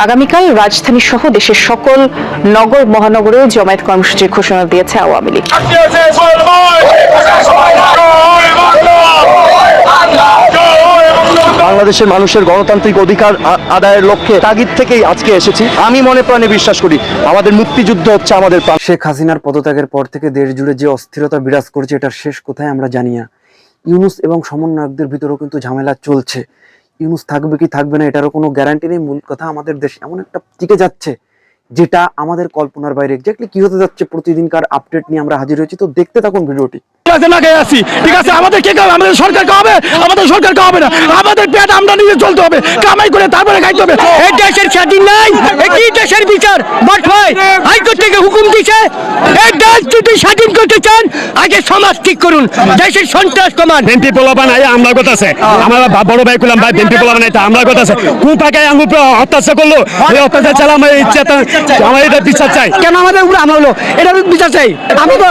আগামীকাল রাজধানী সহ দেশের সকল নগর মহানগরে জমায়েত কর্মসূচির ঘোষণা দিয়েছে আওয়ামী লীগ। বাংলাদেশের মানুষের গণতান্ত্রিক অধিকার আদায়ের লক্ষ্যে তাগিদ থেকেই আজকে এসেছি। আমি মনে প্রাণে বিশ্বাস করি আমাদের মুক্তিযুদ্ধ হচ্ছে আমাদের প্রাণ। শেখ হাসিনার পদত্যাগের পর থেকে দেশ জুড়ে যে অস্থিরতা বিরাজ করছে এটার শেষ কোথায় আমরা জানি না। ইউনুস এবং সমন্বয়কদের ভিতরেও কিন্তু ঝামেলা চলছে। ইউনুস থাকবে কি থাকবে না, এটারও কোনো গ্যারান্টি নেই। মূল কথা আমাদের দেশ এমন একটা টিকে যাচ্ছে, যেটা আমাদের কল্পনার বাইরে। এক্স্যাক্টলি কি হতে যাচ্ছে, প্রতিদিনকার আপডেট নিয়ে আমরা হাজির হয়েছি। তো দেখতে থাকুন ভিডিওটি। না খেয়ে আছি। ঠিক আছে আমাদের কে খাবে আমাদের আমাদের না। আমাদের পেট আমরা নিজে চলতে হবে। কামাই করে তারপরে খাইতে হবে। এই দেশের স্বাধীন নাই এই দেশের বিচার? বাট হাইকোর্ট থেকে হুকুম দিছে এই দেশ যদি স্বাধীন করতে চান আগে সমাজ ঠিক করুন। দেশের সন্ত্রাস কমান। পোলাপান আমরা কথা আছে। আমার বড় ভাই ভাই পোলাপান আমরা কথা আছে। কোন পাকে আঙ্গুর অত্যাচার করল? এই অত্যাচার চালা আমার ইচ্ছা আমার এটা বিচার চাই। কেন আমাদের উপরে আমরা হলো? এটা বিচার চাই। আমরা তো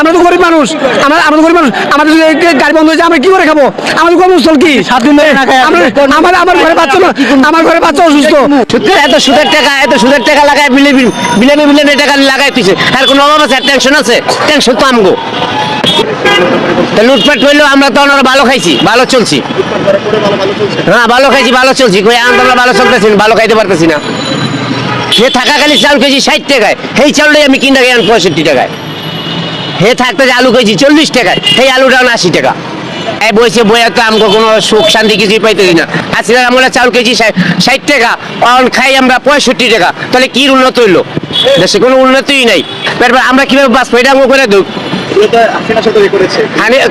আমরা তো গরিব মানুষ। আমরা আমরা গরিব মানুষ আমাদের গাড়ি বন্ধ হয়েছে আমরা কি করে খাব? আমাদের কর্মস্থল কি? আমরা- আমার আমার ঘরে বাচ্চা আমার ঘরে বাচ্চা অসুস্থ। এত সুদের টাকা এত সুদের টাকা লাগায় টাকা লাগাই তুইছে আর কোনো অভাব আছে? টেনশন আছে? টেনশন তো আমগো। লুটপাট করল আমরা তো ভালো খাইছি ভালো চলছি। হ্যাঁ ভালো খাইছি ভালো চলছি। কই আমরা ভালো চলতেছি ভালো খাইতে পারতেছি না। সে থাকাকালীন চাউল কেজি ষাট টাকায়। সেই চাউলটাই আমি কিনা গেলাম পঁয়ষট্টি টাকায়। হে থাকতে যে আলু কেজি চল্লিশ টাকায়। সেই আলুটা আশি টাকা। এই বইছে বইয়া তো আমাকে কোনো সুখ শান্তি কিছুই পাইতেছি না। আসলে আমরা চাউল কেজি ষাট- টাকা অন খাই আমরা পঁয়ষট্টি টাকা। তাহলে কি উন্নত হইল? দেশে কোনো উন্নতিই নাই। তারপর আমরা কীভাবে বাঁচবো? এটা আমাকে করে দেব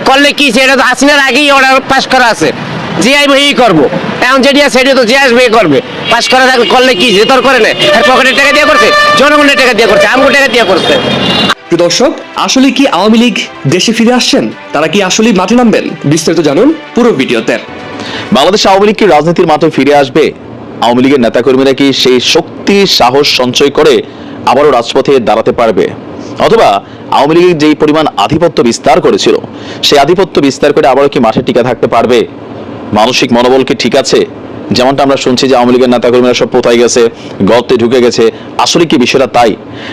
করলে কি সেটা তো আসিনার আগেই অর্ডার পাস করা আছে। যে আইবো এই করব। এখন যেটি আছে সেটা তো যে আসবে এই করবে। পাস করা থাকলে করলে কি? যে তোর করে আর পকেটের টাকা দিয়ে করছে? জনগণের টাকা দিয়ে করছে আমগো টাকা দিয়ে করছে। প্রিয় দর্শক, আসলে কি আওয়ামী লীগ দেশে ফিরে আসছেন? তারা কি আসলে মাঠে নামবেন? বিস্তারিত জানুন পুরো ভিডিওতে। বাংলাদেশ আওয়ামী লীগ কি রাজনীতির মাঠে ফিরে আসবে? আওয়ামী লীগের নেতাকর্মীরা কি সেই শক্তি, সাহস সঞ্চয় করে আবারও রাজপথে দাঁড়াতে পারবে? অথবা আওয়ামী লীগের যেই পরিমাণ আধিপত্য বিস্তার করেছিল, সেই আধিপত্য বিস্তার করে আবারও কি মাঠে টিকে থাকতে পারবে? মানসিক মনোবল কি ঠিক আছে? যেমনটা আমরা শুনছি যে আওয়ামী লীগের নেতাকর্মীরা সব পোতাই গেছে, গর্তে ঢুকে গেছে। আসলে কি বিষয়টা তাই?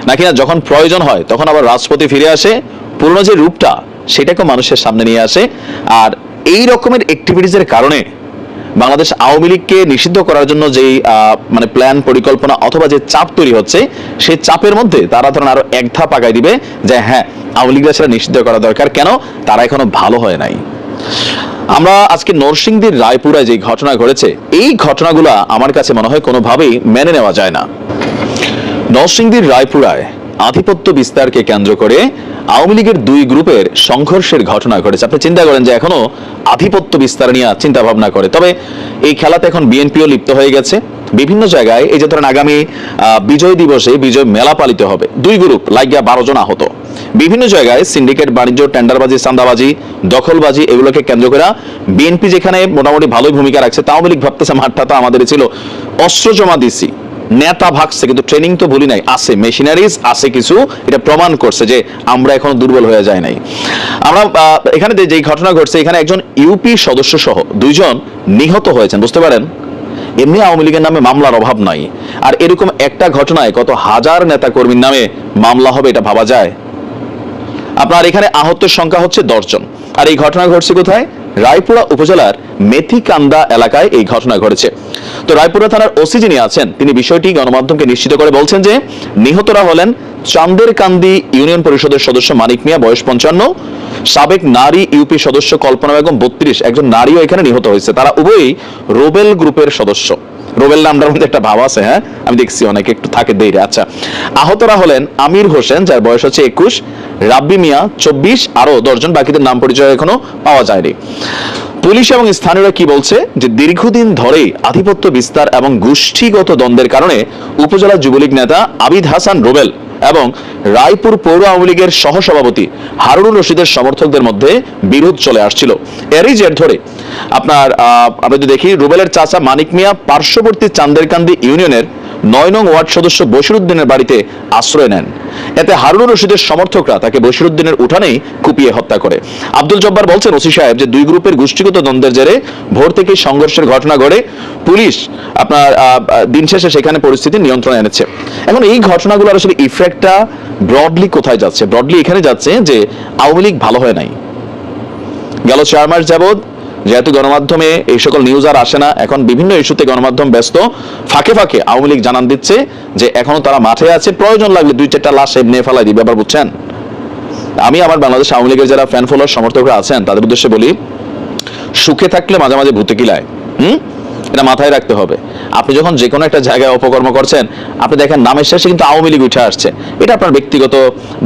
নাকি না যখন প্রয়োজন হয়, তখন আবার রাজপথে ফিরে আসে? পুরনো যে রূপটা সেটাকে মানুষের সামনে নিয়ে আসে। আর এই রকমের অ্যাক্টিভিটিসের কারণে বাংলাদেশ আওয়ামী লীগকে নিষিদ্ধ করার জন্য যেই মানে প্ল্যান পরিকল্পনা অথবা যে চাপ তৈরি হচ্ছে, সেই চাপের মধ্যে তারা ধরেন আরও এক ধাপ আগায় দিবে যে হ্যাঁ আওয়ামী লীগরা সেটা নিষিদ্ধ করা দরকার। কেন? তারা এখনও ভালো হয় নাই। আমরা আজকে নরসিংদীর রায়পুরায় যে ঘটনা ঘটেছে, এই ঘটনাগুলা আমার কাছে মনে হয় কোনোভাবেই মেনে নেওয়া যায় না। নরসিংদীর রায়পুরায় আধিপত্য বিস্তারকে কেন্দ্র করে আওয়ামী লীগের দুই গ্রুপের সংঘর্ষের ঘটনা ঘটেছে। আপনি চিন্তা করেন যে এখনও আধিপত্য বিস্তার নিয়ে চিন্তা ভাবনা করে। তবে এই খেলাতে এখন বিএনপিও লিপ্ত হয়ে গেছে। বিভিন্ন জায়গায় এই যে ধরেন আগামী বিজয় দিবসে বিজয় মেলা পালিত হবে। দুই গ্রুপ লাগিয়া বারো জন আহত। বিভিন্ন জায়গায় সিন্ডিকেট, বাণিজ্য, টেন্ডারবাজি চান্দাবাজি দখলবাজি এগুলোকে কেন্দ্র করে বিএনপি যেখানে মোটামুটি ভালোই ভূমিকা রাখছে, তাও লীগ ভাবতেছে মাঠটা তো আমাদের ছিল। অস্ত্র জমা দিছি, নেতা ভাগছে, কিন্তু ট্রেনিং তো বলি নাই, আছে মেশিনারিজ আছে কিছু, এটা প্রমাণ করছে যে আমরা এখনও দুর্বল হয়ে যায় নাই। আমরা এখানে যে ঘটনা ঘটছে, এখানে একজন ইউপি সদস্য সহ দুইজন নিহত হয়েছেন, বুঝতে পারেন? এমনি আওয়ামী লীগের নামে মামলার অভাব নাই। আর এরকম একটা ঘটনায় কত হাজার নেতা কর্মীর নামে মামলা হবে এটা ভাবা যায়? আপনার এখানে আহতের সংখ্যা হচ্ছে দশজন। আর এই ঘটনা ঘটছে কোথায়? রায়পুরা উপজেলার মেথিকান্দা এলাকায় এই ঘটনা ঘটেছে। তো রায়পুরা থানার ওসি যিনি আছেন, তিনি বিষয়টি গণমাধ্যমকে নিশ্চিত করে বলছেন যে, নিহতরা হলেন চান্দের কান্দি ইউনিয়ন পরিষদের সদস্য মানিক মিয়া, বয়স পঞ্চান্ন, সাবেক নারী ইউপি সদস্য কল্পনা বেগম, বত্রিশ, একজন নারীও এখানে নিহত হয়েছে। তারা উভয়ই রোবেল গ্রুপের সদস্য। রোবেল নামটার মধ্যে একটা ভাব আছে হ্যাঁ? আমি দেখছি অনেকে একটু থাকে দেরি আচ্ছা আহতরা হলেন আমির হোসেন, যার বয়স হচ্ছে একুশ। রাব্বি মিয়া, চব্বিশ। আরও দশজন বাকিদের নাম পরিচয় এখনও পাওয়া যায়নি। পুলিশ এবং স্থানীয়রা কি বলছে? যে দীর্ঘদিন ধরেই আধিপত্য বিস্তার এবং গোষ্ঠীগত দ্বন্দ্বের কারণে উপজেলা যুবলীগ নেতা আবিদ হাসান রোবেল এবং রায়পুর পৌর আওয়ামী লীগের সহসভাপতি হারুনুর রশিদের সমর্থকদের মধ্যে বিরোধ চলে আসছিল। এরই জের ধরে আপনার আমরা যদি দেখি, রুবেলের চাচা মানিক মিয়া পার্শ্ববর্তী চান্দেরকান্দি ইউনিয়নের নয় নং ওয়ার্ড সদস্য বশিরুদ্দিনের বাড়িতে আশ্রয় নেন। এতে হারুনুর রশিদের সমর্থকরা তাকে বশিরুদ্দিনের উঠানেই কুপিয়ে হত্যা করে। আব্দুল জব্বার বলছেন, ওসি সাহেব, যে দুই গ্রুপের গোষ্ঠীগত দ্বন্দ্বের জেরে ভোর থেকেই সংঘর্ষের ঘটনা ঘটে পুলিশ আপনার দিন শেষে সেখানে পরিস্থিতি নিয়ন্ত্রণে এনেছে। এখন এই ঘটনাগুলোর আসলে ইফেক্টটা ব্রডলি কোথায় যাচ্ছে? ব্রডলি এখানে যাচ্ছে যে আওয়ামী লীগ ভালো হয় নাই। গেল চার মাস যাবৎ যেহেতু গণমাধ্যমে এই সকল নিউজ আর আসে না, এখন বিভিন্ন ইস্যুতে গণমাধ্যম ব্যস্ত। ফাঁকে ফাঁকে আওয়ামী লীগ জানান দিচ্ছে যে এখনও তারা মাঠে আছে, প্রয়োজন লাগলে দুই চারটা লাশ এমনি ফেলাই দিবে আবার বুঝছেন? আমি আমার বাংলাদেশ আওয়ামী লীগের যারা ফ্যান ফলোয়ার সমর্থকরা আছেন, তাদের উদ্দেশ্যে বলি, সুখে থাকলে মাঝে মাঝে ভূতে কিলায়, হুম? এটা মাথায় রাখতে হবে। আপনি যখন যে কোনো একটা জায়গায় অপকর্ম করছেন, আপনি দেখেন নামের শেষে কিন্তু আওয়ামী লীগ উঠে আসছে। এটা আপনার ব্যক্তিগত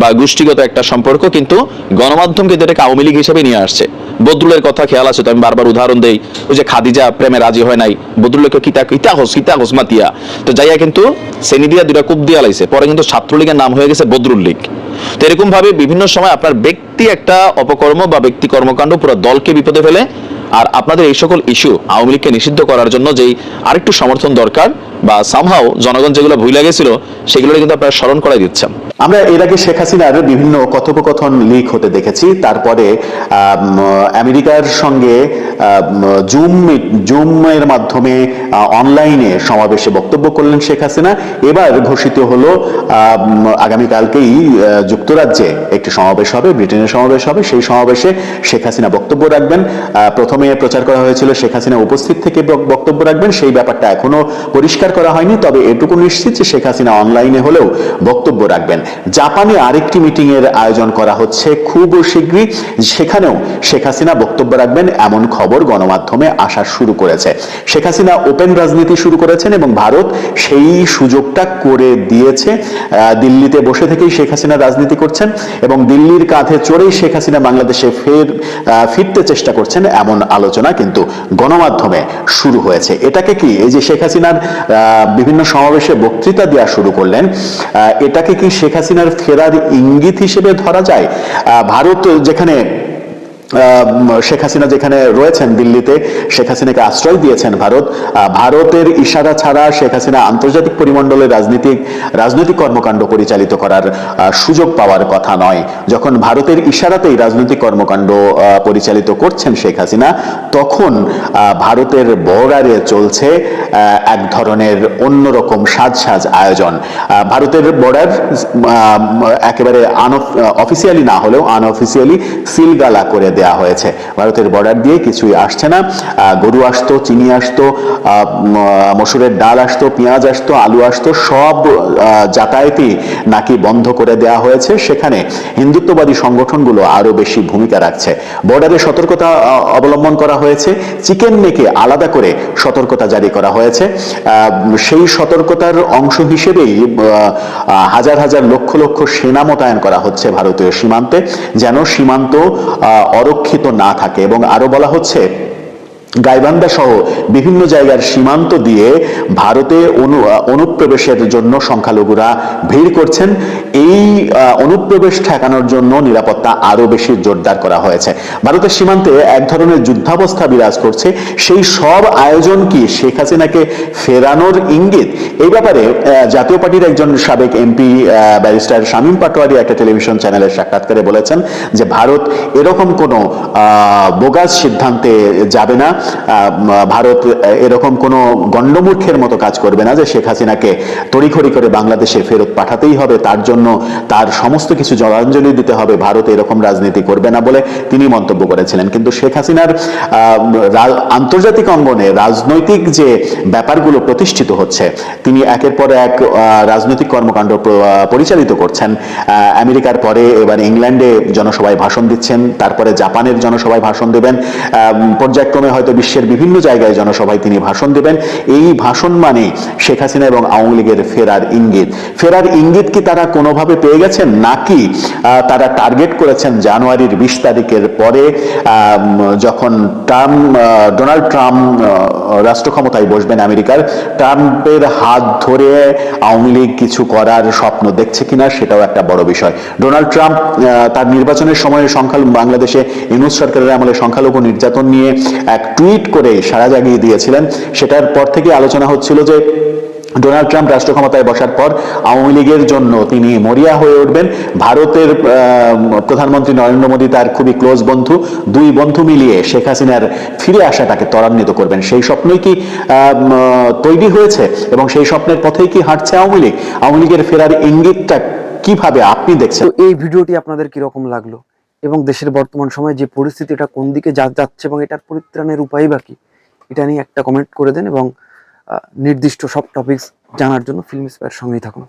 বা গোষ্ঠীগত একটা সম্পর্ক, কিন্তু গণমাধ্যমকে যেটাকে আওয়ামী লীগ হিসেবে নিয়ে আসছে। বদরুলের কথা খেয়াল আছে, তো আমি বারবার উদাহরণ দেই, ওই যে খাদিজা প্রেমে রাজি হয় নাই, বদরুলকে কিতা কিতা কিতা মাতিয়া। তো যাইয়া কিন্তু শ্রেণি দিয়া দুটা কূপ দিয়া লাইছে, পরে কিন্তু ছাত্রলীগের নাম হয়ে গেছে বদরুল লীগ। তো এরকম ভাবে বিভিন্ন সময় আপনার ব্যক্তি একটা অপকর্ম বা ব্যক্তি কর্মকাণ্ড পুরো দলকে বিপদে ফেলে আর আপনাদের এই সকল ইস্যু আওয়ামী লীগকে নিষিদ্ধ করার জন্য যেই আরেকটু সমর্থন দরকার বা সামহাও জনগণ যেগুলো ভুলে গেছিল সেগুলো কিন্তু আপনারা স্মরণ করাই দিচ্ছেন। আমরা এর আগে শেখ হাসিনার বিভিন্ন কথোপকথন লিক হতে দেখেছি। তারপরে আমেরিকার সঙ্গে জুম জুমের মাধ্যমে অনলাইনে সমাবেশে বক্তব্য করলেন শেখ হাসিনা। এবার ঘোষিত হলো আগামীকালকেই যুক্তরাজ্যে একটি সমাবেশ হবে ব্রিটেনের সমাবেশ হবে। সেই সমাবেশে শেখ হাসিনা বক্তব্য রাখবেন। আহ, প্রথমে প্রচার করা হয়েছিল শেখ হাসিনা উপস্থিত থেকে বক্তব্য রাখবেন। সেই ব্যাপারটা এখনও পরিষ্কার করা হয়নি। তবে এটুকু নিশ্চিত যে শেখ হাসিনা অনলাইনে হলেও বক্তব্য রাখবেন। জাপানে আরেকটি মিটিং এর আয়োজন করা হচ্ছে খুব শীঘ্রই। সেখানেও শেখ হাসিনা বক্তব্য রাখবেন এমন খবর গণমাধ্যমে আসা শুরু করেছে। শেখ হাসিনা ওপেন রাজনীতি শুরু করেছেন এবং ভারত সেই সুযোগটা করে দিয়েছে। দিল্লিতে বসে থেকেই শেখ হাসিনা রাজনীতি করছেন এবং দিল্লির কাঁধে চড়েই শেখ হাসিনা বাংলাদেশে ফের ফিরতে চেষ্টা করছেন এমন আলোচনা কিন্তু গণমাধ্যমে শুরু হয়েছে। এটাকে কি এই যে শেখ হাসিনার বিভিন্ন সমাবেশে বক্তৃতা দেওয়া শুরু করলেন এটাকে কি শেখ হাসিনার ফেরার ইঙ্গিত হিসেবে ধরা যায়? ভারত যেখানে শেখ হাসিনা যেখানে রয়েছেন দিল্লিতে, শেখ হাসিনাকে আশ্রয় দিয়েছেন ভারত। ভারতের ইশারা ছাড়া শেখ হাসিনা আন্তর্জাতিক পরিমণ্ডলে রাজনীতিক, রাজনৈতিক কর্মকাণ্ড পরিচালিত করার সুযোগ পাওয়ার কথা নয়। যখন ভারতের ইশারাতেই রাজনৈতিক কর্মকাণ্ড পরিচালিত করছেন শেখ হাসিনা, তখন ভারতের বর্ডারে চলছে এক ধরনের অন্যরকম সাজ সাজ আয়োজন ভারতের বর্ডার একেবারে আন অফিসিয়ালি না হলেও আনঅফিসিয়ালি সিলগালা করে দেয়া হয়েছে। ভারতের বর্ডার দিয়ে কিছুই আসছে না। গরু আসতো, চিনি আসতো মসুরের ডাল আসতো, পেঁয়াজ আসতো, আলু আসতো, সব যাতায়াতই নাকি বন্ধ করে দেয়া হয়েছে। সেখানে হিন্দুত্ববাদী সংগঠনগুলো আরও বেশি ভূমিকা রাখছে। বর্ডারে সতর্কতা অবলম্বন করা হয়েছে। চিকেন মেকে আলাদা করে সতর্কতা জারি করা হয়েছে। সেই সতর্কতার অংশ হিসেবেই হাজার হাজার লক্ষ লক্ষ সেনা মোতায়েন করা হচ্ছে ভারতীয় সীমান্তে। যেন সীমান্ত অরক্ষিত না থাকে এবং আরও বলা হচ্ছে গাইবান্ধা সহ বিভিন্ন জায়গার সীমান্ত দিয়ে ভারতে অনু অনুপ্রবেশের জন্য সংখ্যালঘুরা ভিড় করছেন। এই অনুপ্রবেশ ঠেকানোর জন্য নিরাপত্তা আরও বেশি জোরদার করা হয়েছে। ভারতের সীমান্তে এক ধরনের যুদ্ধাবস্থা বিরাজ করছে। সেই সব আয়োজন কি শেখ হাসিনাকে ফেরানোর ইঙ্গিত? এই ব্যাপারে জাতীয় পার্টির একজন সাবেক এমপি ব্যারিস্টার শামীম পাটোয়ারি একটা টেলিভিশন চ্যানেলের সাক্ষাৎকারে বলেছেন যে, ভারত এরকম কোনো বোগাস সিদ্ধান্তে যাবে না। ভারত এরকম কোনো গণ্ডমূর্খের মতো কাজ করবে না যে শেখ হাসিনাকে তড়িঘড়ি করে বাংলাদেশে ফেরত পাঠাতেই হবে। তার জন্য তার সমস্ত কিছু জলাঞ্জলি দিতে হবে। ভারত এরকম রাজনীতি করবে না বলে তিনি মন্তব্য করেছিলেন। কিন্তু শেখ হাসিনার আন্তর্জাতিক অঙ্গনে রাজনৈতিক যে ব্যাপারগুলো প্রতিষ্ঠিত হচ্ছে, তিনি একের পর এক রাজনৈতিক কর্মকাণ্ড পরিচালিত করছেন। আমেরিকার পরে এবার ইংল্যান্ডে জনসভায় ভাষণ দিচ্ছেন। তারপরে জাপানের জনসভায় ভাষণ দেবেন। পর্যায়ক্রমে হয়তো বিশ্বের বিভিন্ন জায়গায় জনসভায় তিনি ভাষণ দেবেন। এই ভাষণ মানে শেখ হাসিনা এবং আওয়ামী লীগের ফেরার ইঙ্গিত। ফেরার ইঙ্গিত কি তারা কোনোভাবে পেয়ে গেছেন? নাকি তারা টার্গেট করেছেন জানুয়ারির বিশ তারিখের পরে যখন ট্রাম্প ডোনাল্ড ট্রাম্প রাষ্ট্র ক্ষমতায় বসবেন আমেরিকার, ট্রাম্পের হাত ধরে আওয়ামী লীগ কিছু করার স্বপ্ন দেখছে কিনা সেটাও একটা বড় বিষয়। ডোনাল্ড ট্রাম্প তার নির্বাচনের সময় সংখ্যা বাংলাদেশে ইউনুস সরকারের আমলে সংখ্যালঘু নির্যাতন নিয়ে এক টুইট করে সারা জাগিয়ে দিয়েছিলেন। সেটার পর থেকে আলোচনা হচ্ছিল যে, ডোনাল্ড ট্রাম্প রাষ্ট্র ক্ষমতায় বসার পর আওয়ামী লীগের জন্য তিনি মরিয়া হয়ে উঠবেন। ভারতের প্রধানমন্ত্রী নরেন্দ্র মোদী তার খুবই ক্লোজ বন্ধু। দুই বন্ধু মিলিয়ে শেখ হাসিনার ফিরে আসাটাকে ত্বরান্বিত করবেন। সেই স্বপ্নই কি তৈরি হয়েছে? এবং সেই স্বপ্নের পথেই কি হাঁটছে আওয়ামী লীগ? আওয়ামী লীগের ফেরার ইঙ্গিতটা কীভাবে আপনি দেখছেন? এই ভিডিওটি আপনাদের কীরকম লাগল? এবং দেশের বর্তমান সময়ে যে পরিস্থিতি, এটা কোন দিকে যা, যাচ্ছে এবং এটার পরিত্রাণের উপায় বাকি এটা নিয়ে একটা কমেন্ট করে দেন এবং নির্দিষ্ট সব টপিকস জানার জন্য ফিল্ম স্পেয়ার সঙ্গেই থাকুন।